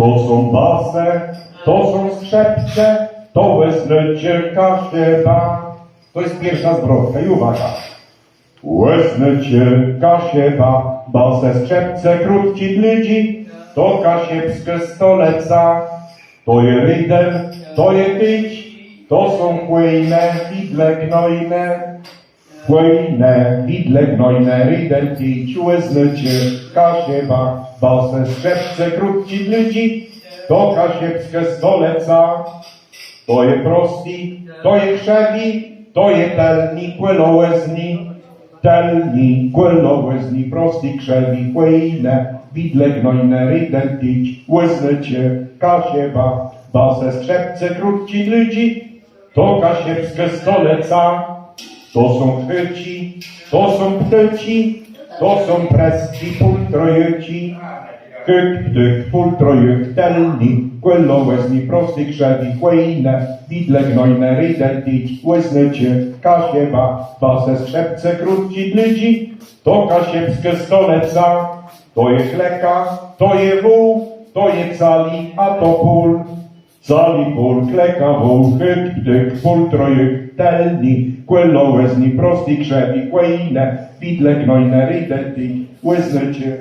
To są base, to są skrzepce, to wezmecie kasieba. To jest pierwsza zwrotka i uwaga. Łesnecie kasieba, base skrzepce krótki dlidzi, to kasiebskie stoleca, to je rydel, to je tyć, to są chłejne, widle gnojne, chłejne, widle gnojne, rydel tyć, łesnecie kasieba, base skrzepce krótki dlidzi, to kasiebskie stoleca, to je prosti, to je krzewi, to je telni, kłelołezni, telni, kłelołezni, prosti, krzewi, chłejne, widle gnojne, rydel tyć, łeznycie, kasieba, base skrzepce krótki ludzi, to kasiebskie stoleca, to są chyci, to są ptyci, to są preski pultrojeci, Kyk, ptyk, pultrojek, telni, kłelołezni, prosty krzewi, chłejne, widle gnojne, rydel tyć, łeznycie, kasieba, base skrzepce krótki dlidzi, to kasiebskie stoleca, to je chleka, to je wół, to je cali, a to pól. Cali pól, kleka wół, chyk, ptyk, pól trojek, telni, kłelołezni, prosty krzewi, chłejne, widle gnojne, rydel tyć, łeznycie,